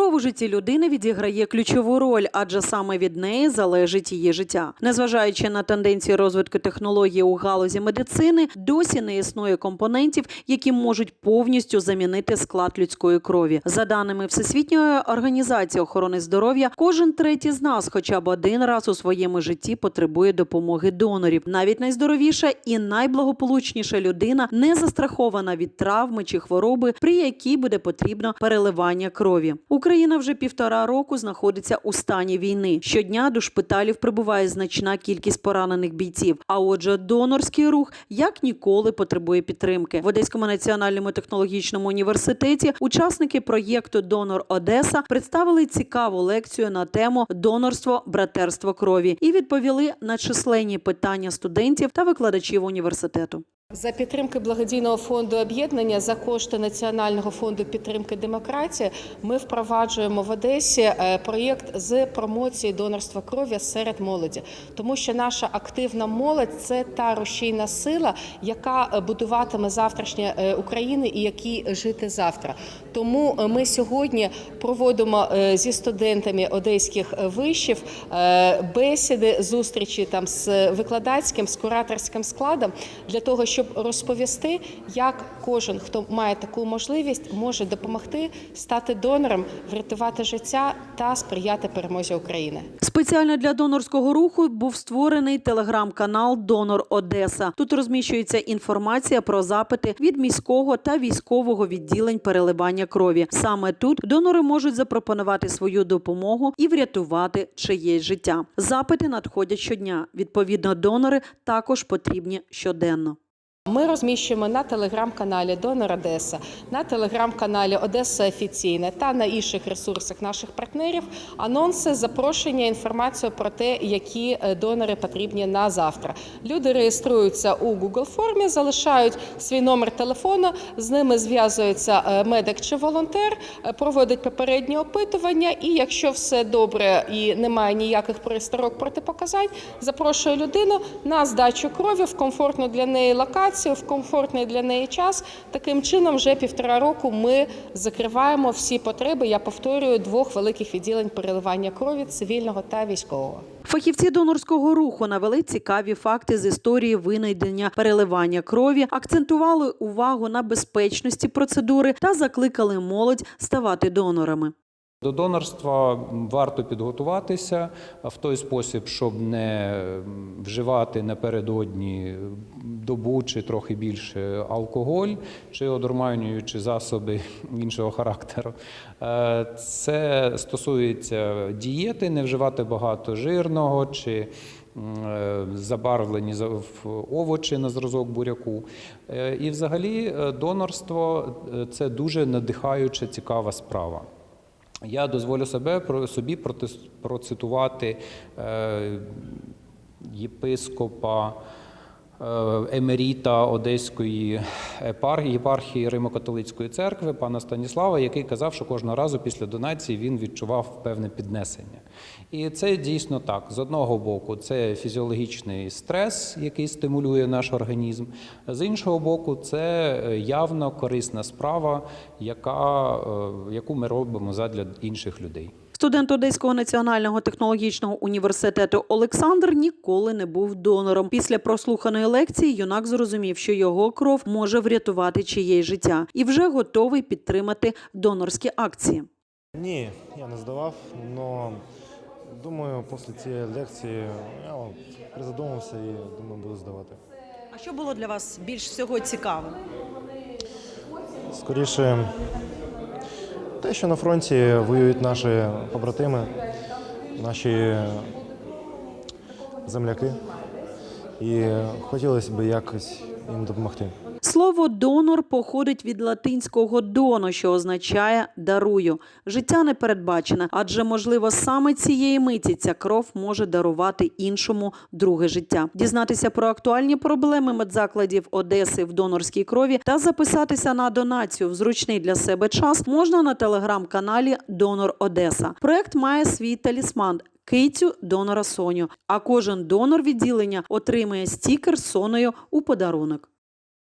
Кров у житті людини відіграє ключову роль, адже саме від неї залежить її життя. Незважаючи на тенденції розвитку технологій у галузі медицини, досі не існує компонентів, які можуть повністю замінити склад людської крові. За даними Всесвітньої організації охорони здоров'я, кожен третій з нас, хоча б один раз у своєму житті, потребує допомоги донорів. Навіть найздоровіша і найблагополучніша людина не застрахована від травми чи хвороби, при якій буде потрібно переливання крові. Україна вже півтора року знаходиться у стані війни. Щодня до шпиталів прибуває значна кількість поранених бійців. А отже, донорський рух як ніколи потребує підтримки. В Одеському національному технологічному університеті учасники проєкту Донор Одеса представили цікаву лекцію на тему донорство, братерство крові і відповіли на численні питання студентів та викладачів університету. За підтримки благодійного фонду об'єднання за кошти Національного фонду підтримки демократії ми впроваджуємо в Одесі е, проєкт з промоції донорства крові серед молоді, тому що наша активна молодь це та рушійна сила, яка е, будуватиме завтрашнє е, України і які жити завтра. Тому е, ми сьогодні проводимо е, зі студентами одеських е, вишів бесіди, зустрічі там з викладацьким, з кураторським складом для того, щоб розповісти, як кожен, хто має таку можливість, може допомогти стати донором, врятувати життя та сприяти перемозі України. Спеціально для донорського руху був створений телеграм-канал Донор Одеса. Тут розміщується інформація про запити від міського та військового відділень переливання крові. Саме тут донори можуть запропонувати свою допомогу і врятувати чиєсь життя. Запити надходять щодня. Відповідно, донори також потрібні щоденно. Ми розміщуємо на телеграм-каналі Донор Одеса, на телеграм-каналі Одеса Офіційна та на інших ресурсах наших партнерів анонси, запрошення, інформацію про те, які е, донори потрібні на завтра. Люди реєструються у Google формі, залишають свій номер телефону, з ними зв'язується е, медик чи волонтер, е, проводить попереднє опитування. І якщо все добре і немає ніяких пересторог протипоказань, запрошує людину на здачу крові в комфортну для неї локацію, в комфортний для неї час. Таким чином, вже півтора року ми закриваємо всі потреби. Я повторюю двох великих відділень переливання крові цивільного та військового. Фахівці донорського руху навели цікаві факти з історії винайдення переливання крові, акцентували увагу на безпечності процедури та закликали молодь ставати донорами. До донорства варто підготуватися в той спосіб, щоб не вживати напередодні добу чи трохи більше алкоголь чи одурманюючі засоби іншого характеру. Е, Це стосується дієти, не вживати багато жирного чи е, забарвлені в овочі на зразок буряку. Е, І взагалі донорство це дуже надихаюча, цікава справа. Я дозволю себе собі процитувати е, єпископа емеріта Одеської єпархії Римо-католицької церкви пана Станіслава, який казав, що кожного разу після донації він відчував певне піднесення. І це дійсно так. З одного боку, це фізіологічний стрес, який стимулює наш організм. З іншого боку, це е, явно корисна справа, яка, е, яку ми робимо задля інших людей. Студент Одеського національного технологічного університету Олександр ніколи не був донором. Після прослуханої лекції юнак зрозумів, що його кров може врятувати чиєсь життя, і вже готовий підтримати донорські акції. Ні, я не здавав, але думаю, після цієї лекції я призадумався і думаю, буду здавати. А що було для вас більш всього цікавим? Скоріше, те, що на фронті воюють наші побратими, наші земляки, і хотілося б якось їм допомогти. Слово донор походить від латинського доно, що означає дарую. Життя не передбачене, адже можливо саме цієї миті ця кров може дарувати іншому друге життя. Дізнатися про актуальні проблеми медзакладів Одеси в донорській крові та записатися на донацію в зручний для себе час можна на телеграм-каналі Донор Одеса. Проект має свій талісман. Кицю донора Соню. А кожен донор відділення отримує стікер з соною у подарунок.